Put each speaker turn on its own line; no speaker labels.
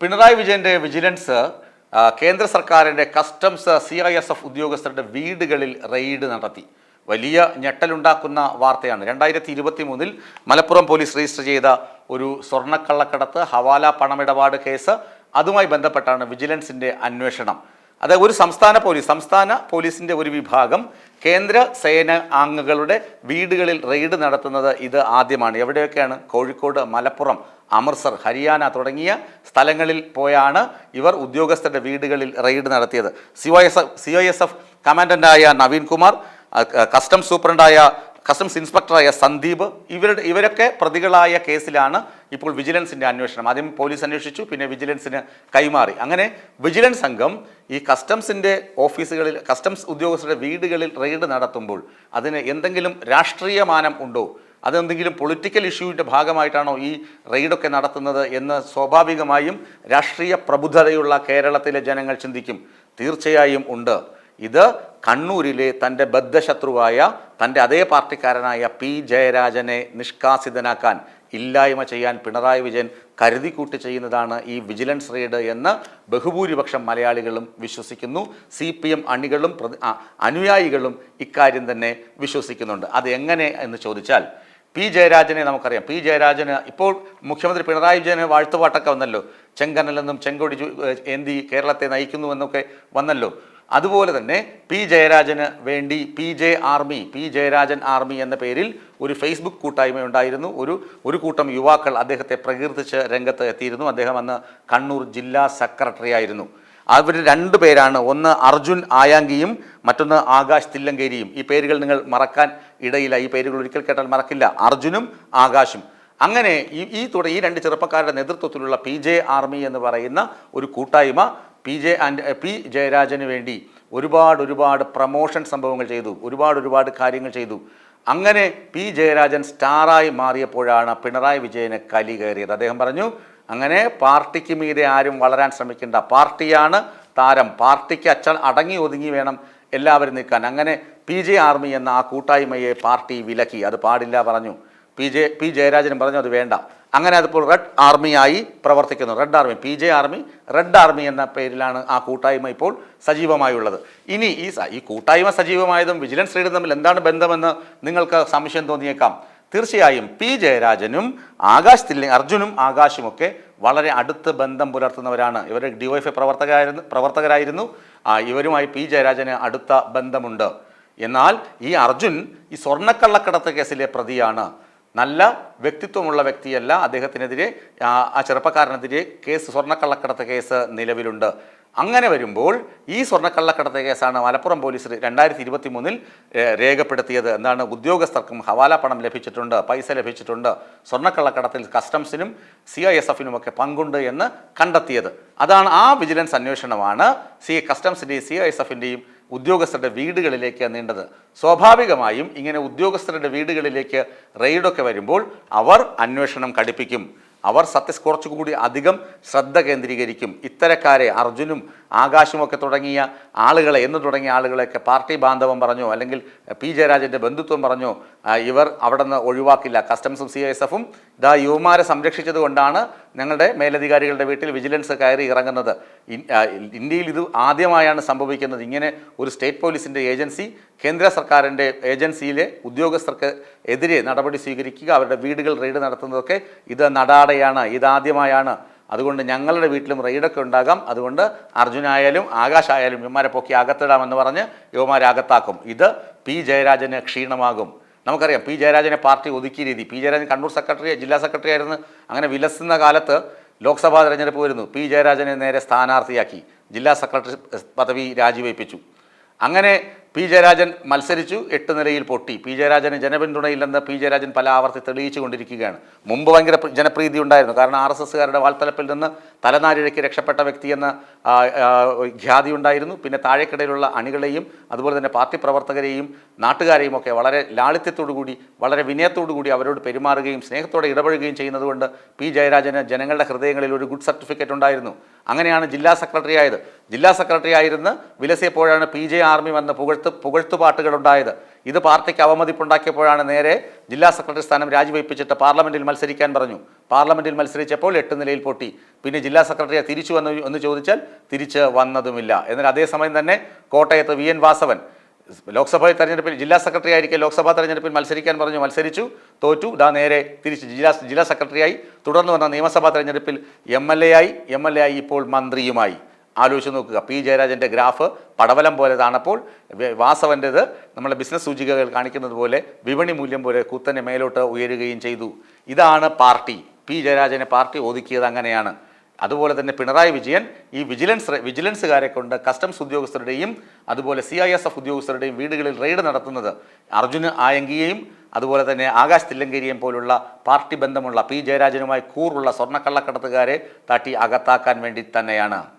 പിണറായി വിജയന്റെ വിജിലൻസ് കേന്ദ്ര സർക്കാരിന്റെ customs C I S F ഉദ്യോഗസ്ഥരുടെ വീടുകളിൽ റെയ്ഡ് നടത്തി. വലിയ ഞെട്ടലുണ്ടാക്കുന്ന വാർത്തയാണ്. രണ്ടായിരത്തി ഇരുപത്തി മൂന്നിൽ മലപ്പുറം പോലീസ് രജിസ്റ്റർ ചെയ്ത ഒരു സ്വർണക്കള്ളക്കടത്ത് ഹവാല പണമിടപാട് കേസ് അതുമായി ബന്ധപ്പെട്ടാണ് വിജിലൻസിന്റെ അന്വേഷണം. അത് ഒരു സംസ്ഥാന പോലീസ് സംസ്ഥാന പോലീസിന്റെ ഒരു വിഭാഗം കേന്ദ്ര സേന അംഗങ്ങളുടെ വീടുകളിൽ റെയ്ഡ് നടത്തുന്നത് ഇത് ആദ്യമാണ്. എവിടെയൊക്കെയാണ്? കോഴിക്കോട് മലപ്പുറം അമൃത്സർ ഹരിയാന തുടങ്ങിയ സ്ഥലങ്ങളിൽ പോയാണ് ഇവർ ഉദ്യോഗസ്ഥരുടെ വീടുകളിൽ റെയ്ഡ് നടത്തിയത്. C O S F C O S F കമാൻഡന്റായ Naveen Kumar customs സൂപ്രണ്ടായ കസ്റ്റംസ് ഇൻസ്പെക്ടറായ സന്ദീപ് ഇവരുടെ ഇവരൊക്കെ പ്രതികളായ കേസിലാണ് ഇപ്പോൾ വിജിലൻസിന്റെ അന്വേഷണം. ആദ്യം പോലീസ് അന്വേഷിച്ചു പിന്നെ വിജിലൻസിന് കൈമാറി. അങ്ങനെ വിജിലൻസ് സംഘം ഈ കസ്റ്റംസിന്റെ ഓഫീസുകളിൽ കസ്റ്റംസ് ഉദ്യോഗസ്ഥരുടെ വീടുകളിൽ റെയ്ഡ് നടത്തുമ്പോൾ അതിന് എന്തെങ്കിലും രാഷ്ട്രീയ മാനം ഉണ്ടോ? അതെന്തെങ്കിലും പൊളിറ്റിക്കൽ ഇഷ്യൂവിന്റെ ഭാഗമായിട്ടാണോ ഈ റെയ്ഡൊക്കെ നടത്തുന്നത് എന്ന് സ്വാഭാവികമായും രാഷ്ട്രീയ പ്രബുദ്ധതയുള്ള കേരളത്തിലെ ജനങ്ങൾ ചിന്തിക്കും. തീർച്ചയായും ഉണ്ട്. ഇത് കണ്ണൂരിലെ തന്റെ ബദ്ധശത്രുവായ തന്റെ അതേ പാർട്ടിക്കാരനായ പി ജയരാജനെ നിഷ്കാസിതനാക്കാൻ ഇല്ലായ്മ ചെയ്യാൻ പിണറായി വിജയൻ കരുതിക്കൂട്ടി ചെയ്യുന്നതാണ് ഈ വിജിലൻസ് റെയ്ഡ് എന്ന് ബഹുഭൂരിപക്ഷം മലയാളികളും വിശ്വസിക്കുന്നു. സി പി എം അണികളും അനുയായികളും ഇക്കാര്യം തന്നെ വിശ്വസിക്കുന്നുണ്ട്. അത് എങ്ങനെ എന്ന് ചോദിച്ചാൽ പി ജയരാജനെ നമുക്കറിയാം. പി ജയരാജന് ഇപ്പോൾ മുഖ്യമന്ത്രി പിണറായി വിജയന് വാഴ്ത്തുപാട്ടൊക്കെ വന്നല്ലോ. ചെങ്കനലെന്നും ചെങ്കൊടി ഏന്തി കേരളത്തെ നയിക്കുന്നുവെന്നൊക്കെ വന്നല്ലോ. അതുപോലെ തന്നെ പി ജയരാജന് വേണ്ടി പി ജെ ആർമി പി ജയരാജൻ ആർമി എന്ന പേരിൽ ഒരു ഫേസ്ബുക്ക് കൂട്ടായ്മ ഉണ്ടായിരുന്നു ഒരു ഒരു കൂട്ടം യുവാക്കൾ അദ്ദേഹത്തെ പ്രകീർത്തിച്ച് രംഗത്ത് എത്തിയിരുന്നു. അദ്ദേഹം അന്ന് കണ്ണൂർ ജില്ലാ സെക്രട്ടറി ആയിരുന്നു. അവർ രണ്ട് പേരാണ്. ഒന്ന് അർജുൻ ആയാങ്കിയും മറ്റൊന്ന് ആകാശ് തില്ലങ്കേരിയും. ഈ പേരുകൾ നിങ്ങൾ മറക്കാൻ ഇടയില്ല. ഈ പേരുകൾ ഒരിക്കൽ കേട്ടാൽ മറക്കില്ല. അർജുനും ആകാശും. അങ്ങനെ ഈ ഈ തുട ഈ രണ്ട് ചെറുപ്പക്കാരുടെ നേതൃത്വത്തിലുള്ള പി ജെ ആർമി എന്ന് പറയുന്ന ഒരു കൂട്ടായ്മ പി ജെ ആൻഡ് പി ജയരാജന് വേണ്ടി ഒരുപാട് ഒരുപാട് പ്രമോഷൻ സംഭവങ്ങൾ ചെയ്തു. ഒരുപാട് ഒരുപാട് കാര്യങ്ങൾ ചെയ്തു. അങ്ങനെ പി ജയരാജൻ സ്റ്റാറായി മാറിയപ്പോഴാണ് പിണറായി വിജയന് കലി കയറിയത്. അദ്ദേഹം പറഞ്ഞു അങ്ങനെ പാർട്ടിക്ക് മീതെ ആരും വളരാൻ ശ്രമിക്കേണ്ട. പാർട്ടിയാണ് താരം. പാർട്ടിക്ക് അച്ഛൻ അടങ്ങി ഒതുങ്ങി വേണം എല്ലാവരും നിൽക്കാൻ. അങ്ങനെ പി ജെ ആർമി എന്ന ആ കൂട്ടായ്മയെ പാർട്ടി വിലക്കി. അത് പാടില്ല പറഞ്ഞു. പി ജെ പി ജയരാജനും പറഞ്ഞു അത് വേണ്ട. അങ്ങനെ അതിപ്പോൾ റെഡ് ആർമിയായി പ്രവർത്തിക്കുന്നു. Red army P J army red army എന്ന പേരിലാണ് ആ കൂട്ടായ്മ ഇപ്പോൾ സജീവമായുള്ളത്. ഇനി ഈ ഈ കൂട്ടായ്മ സജീവമായതും വിജിലൻസ് റെയ്ഡും തമ്മിൽ എന്താണ് ബന്ധമെന്ന് നിങ്ങൾക്ക് സംശയം തോന്നിയേക്കാം. തീർച്ചയായും പി ജയരാജനും ആകാശ് തില്ലി അർജുനും ആകാശുമൊക്കെ വളരെ അടുത്ത് ബന്ധം പുലർത്തുന്നവരാണ്. ഇവർ ഡിവൈഎഫ്ഐ പ്രവർത്തകരായിരുന്നു പ്രവർത്തകരായിരുന്നു. ഇവരുമായി പി ജയരാജന് അടുത്ത ബന്ധമുണ്ട്. എന്നാൽ ഈ അർജുൻ ഈ സ്വർണക്കള്ളക്കടത്ത് കേസിലെ പ്രതിയാണ്. നല്ല വ്യക്തിത്വമുള്ള വ്യക്തിയല്ല. അദ്ദേഹത്തിനെതിരെ ആ ചെറുപ്പക്കാരനെതിരെ കേസ് സ്വർണക്കള്ളക്കടത്ത് കേസ് നിലവിലുണ്ട്. അങ്ങനെ വരുമ്പോൾ ഈ സ്വർണക്കള്ളക്കടത്ത് കേസാണ് മലപ്പുറം പോലീസ് രണ്ടായിരത്തി ഇരുപത്തി മൂന്നിൽ രേഖപ്പെടുത്തിയത്. എന്താണ്? ഉദ്യോഗസ്ഥർക്കും ഹവാല പണം ലഭിച്ചിട്ടുണ്ട് പൈസ ലഭിച്ചിട്ടുണ്ട്. സ്വർണക്കള്ളക്കടത്തിൽ കസ്റ്റംസിനും സി ഐ എസ് എഫിനും ഒക്കെ പങ്കുണ്ട് എന്ന് കണ്ടെത്തിയത്. അതാണ് ആ വിജിലൻസ് അന്വേഷണമാണ് സി കസ്റ്റംസിന്റെയും സി ഐ എസ് എഫിന്റെയും ഉദ്യോഗസ്ഥരുടെ വീടുകളിലേക്ക് നീണ്ടത്. സ്വാഭാവികമായും ഇങ്ങനെ ഉദ്യോഗസ്ഥരുടെ വീടുകളിലേക്ക് റെയ്ഡൊക്കെ വരുമ്പോൾ അവർ അന്വേഷണം കടുപ്പിക്കും. അവർ സത്യസ് കുറച്ചുകൂടി അധികം ശ്രദ്ധ കേന്ദ്രീകരിക്കും. ഇത്തരക്കാരെ അർജുനും ആകാശുമൊക്കെ തുടങ്ങിയ ആളുകളെ എന്ന് തുടങ്ങിയ ആളുകളെയൊക്കെ പാർട്ടി ബാന്ധവം പറഞ്ഞോ അല്ലെങ്കിൽ പി ജയരാജന്റെ ബന്ധുത്വം പറഞ്ഞോ ഇവർ അവിടെ നിന്ന് ഒഴിവാക്കില്ല. കസ്റ്റംസും സി എസ് എഫും ഇതാ യുവമാരെ സംരക്ഷിച്ചത് കൊണ്ടാണ് ഞങ്ങളുടെ മേലധികാരികളുടെ വീട്ടിൽ വിജിലൻസ് കയറി ഇറങ്ങുന്നത്. ഇന്ത്യയിൽ ഇത് ആദ്യമായാണ് സംഭവിക്കുന്നത്. ഇങ്ങനെ ഒരു സ്റ്റേറ്റ് പോലീസിന്റെ ഏജൻസി കേന്ദ്ര സർക്കാരിന്റെ ഏജൻസിയിലെ ഉദ്യോഗസ്ഥർക്ക് എതിരെ നടപടി സ്വീകരിക്കുക അവരുടെ വീടുകൾ റെയ്ഡ് നടത്തുന്നതൊക്കെ ഇത് നടാടയാണ് ഇതാദ്യമായാണ് അതുകൊണ്ട് ഞങ്ങളുടെ വീട്ടിലും റെയ്ഡൊക്കെ ഉണ്ടാകാം. അതുകൊണ്ട് അർജുനായാലും ആകാശായാലും യുവമാരെ പൊക്കി അകത്തിടാമെന്ന് പറഞ്ഞ് യുവമാരെ അകത്താക്കും. ഇത് പി ജയരാജന് ക്ഷീണമാകും. നമുക്കറിയാം പി ജയരാജനെ പാർട്ടി ഒതുക്കിയ രീതി. പി ജയരാജൻ കണ്ണൂർ സെക്രട്ടറി ജില്ലാ സെക്രട്ടറി ആയിരുന്നു. അങ്ങനെ വിലസുന്ന കാലത്ത് ലോക്സഭാ തെരഞ്ഞെടുപ്പ് വരുന്നു. പി ജയരാജനെ നേരെ സ്ഥാനാർത്ഥിയാക്കി. ജില്ലാ സെക്രട്ടറി പദവി രാജിവെപ്പിച്ചു. അങ്ങനെ പി ജയരാജൻ മത്സരിച്ചു എട്ട് നിലയിൽ പൊട്ടി. പി ജയരാജന് ജനപിന്തുണയില്ലെന്ന് പി ജയരാജൻ പല ആവർത്തി തെളിയിച്ചു കൊണ്ടിരിക്കുകയാണ്. മുമ്പ് ഭയങ്കര ജനപ്രീതി ഉണ്ടായിരുന്നു. കാരണം ആർ എസ് എസ്സുകാരുടെ വാൾത്തലപ്പിൽ നിന്ന് തലനാരിഴയ്ക്ക് രക്ഷപ്പെട്ട വ്യക്തിയെന്ന ഖ്യാതി ഉണ്ടായിരുന്നു. പിന്നെ താഴേക്കിടയിലുള്ള അണികളെയും അതുപോലെ തന്നെ പാർട്ടി പ്രവർത്തകരെയും നാട്ടുകാരെയും ഒക്കെ വളരെ ലാളിത്യത്തോടു കൂടി വളരെ വിനയത്തോടു കൂടി അവരോട് പെരുമാറുകയും സ്നേഹത്തോടെ ഇടപഴകുകയും ചെയ്യുന്നതുകൊണ്ട് പി ജയരാജന് ജനങ്ങളുടെ ഹൃദയങ്ങളിൽ ഒരു ഗുഡ് സർട്ടിഫിക്കറ്റ് ഉണ്ടായിരുന്നു. അങ്ങനെയാണ് ജില്ലാ സെക്രട്ടറി ആയത്. ജില്ലാ സെക്രട്ടറി ആയിരുന്നു വിലസിയപ്പോഴാണ് പി ജെ ആർമി വന്ന് പുകഴ്ത്ത പുകഴ്ത്ത് പുകഴ്ത്തുപാട്ടുകളുണ്ടായത്. ഇത് പാർട്ടിക്ക് അവമതിപ്പുണ്ടാക്കിയപ്പോഴാണ് നേരെ ജില്ലാ സെക്രട്ടറി സ്ഥാനം രാജിവെപ്പിച്ചിട്ട് പാർലമെന്റിൽ മത്സരിക്കാൻ പറഞ്ഞു. പാർലമെന്റിൽ മത്സരിച്ചപ്പോൾ എട്ട് നിലയിൽ പൊട്ടി. പിന്നെ ജില്ലാ സെക്രട്ടറിയെ തിരിച്ചു വന്നു എന്ന് ചോദിച്ചാൽ തിരിച്ച് വന്നതുമില്ല. എന്നാൽ അതേസമയം തന്നെ കോട്ടയത്ത് വി. എൻ. വാസവൻ ലോക്സഭാ തെരഞ്ഞെടുപ്പിൽ ജില്ലാ സെക്രട്ടറി ആയിരിക്കെ ലോക്സഭാ തെരഞ്ഞെടുപ്പിൽ മത്സരിക്കാൻ പറഞ്ഞു മത്സരിച്ചു തോറ്റു ദാ നേരെ തിരിച്ച് ജില്ലാ ജില്ലാ സെക്രട്ടറിയായി. തുടർന്ന് വന്ന നിയമസഭാ തെരഞ്ഞെടുപ്പിൽ എം. എൽ. എ. ആയി എം. എൽ. എ. ആയി ഇപ്പോൾ മന്ത്രിയുമായി. ആലോചിച്ച് നോക്കുക. പി. ജയരാജന്റെ ഗ്രാഫ് പടവലം പോലെതാണപ്പോൾ താണപ്പോൾ വാസവന്റേത് നമ്മളെ ബിസിനസ് സൂചികകൾ കാണിക്കുന്നത് പോലെ വിപണി മൂല്യം പോലെ കുത്തനെ മേലോട്ട് ഉയരുകയും ചെയ്തു. ഇതാണ് പാർട്ടി. പി. ജയരാജനെ പാർട്ടി ഒതുക്കിയത് അങ്ങനെയാണ്. അതുപോലെ തന്നെ പിണറായി വിജയൻ ഈ വിജിലൻസ് വിജിലൻസുകാരെ കൊണ്ട് കസ്റ്റംസ് ഉദ്യോഗസ്ഥരുടെയും അതുപോലെ സി ഐ എസ് എഫ് ഉദ്യോഗസ്ഥരുടെയും വീടുകളിൽ റെയ്ഡ് നടത്തുന്നത് അർജുന് ആയങ്കിയെയും അതുപോലെ തന്നെ ആകാശ് തില്ലങ്കേരിയെയും പോലുള്ള പാർട്ടി ബന്ധമുള്ള പി. ജയരാജനുമായി കൂറുള്ള സ്വർണക്കള്ളക്കടത്തുകാരെ തട്ടി അകത്താക്കാൻ വേണ്ടി തന്നെയാണ്.